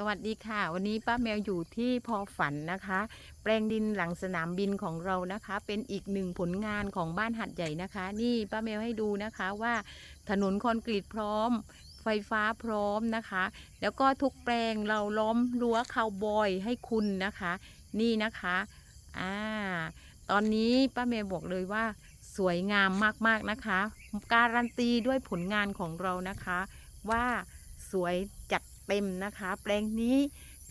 สวัสดีค่ะ วันนี้ป้าแมวอยู่ที่พอฝันนะคะ แปลงดินหลังสนามบินของเรานะคะ เป็นอีกหนึ่งผลงานของบ้านหัดใหญ่นะคะ นี่ป้าแมวให้ดูนะคะว่าถนนคอนกรีตพร้อม ไฟฟ้าพร้อมนะคะ แล้วก็ทุกแปลงเราล้อมรั้วคาวบอยให้คุณนะคะ นี่นะคะอ่าตอนนี้ป้าแมวบอกเลยว่าสวยงามมากๆนะคะ การันตีด้วยผลงานของเรานะคะ ว่าสวยจัด เต็มนะคะ แปลงนี้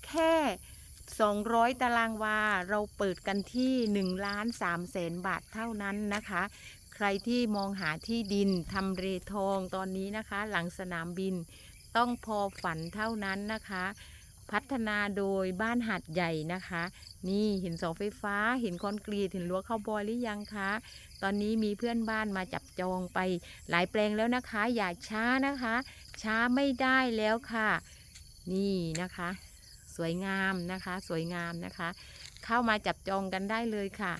แค่ 200 ตารางวา เราเปิดกันที่1ล้าน3แสนบาทเท่านั้นนะคะ ใครที่มองหาที่ดินทำเลทองตอนนี้นะคะ หลังสนามบินต้องพอฝันเท่านั้นนะคะ พัฒนาโดยบ้านหัดใหญ่นะคะ นี่เห็นเสาไฟฟ้าเห็นคอนกรีตเห็นรั้วเข้าวบอยหรือยังคะ ตอนนี้มีเพื่อนบ้านมาจับจองไปหลายแปลงแล้วนะคะ อย่าช้านะคะ ช้าไม่ได้แล้วค่ะ นี่นะคะ สวยงามนะคะ สวยงามนะคะ เข้ามาจับจองกันได้เลยค่ะ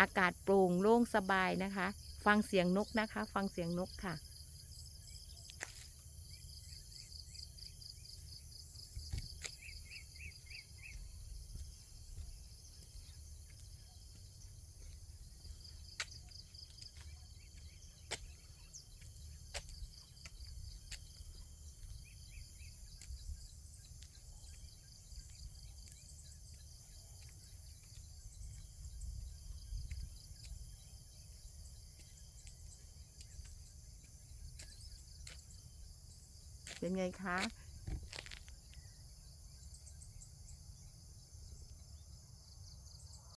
อากาศโปร่งโล่งสบายนะคะ ฟังเสียงนกนะคะ ฟังเสียงนกค่ะ เป็นไงคะ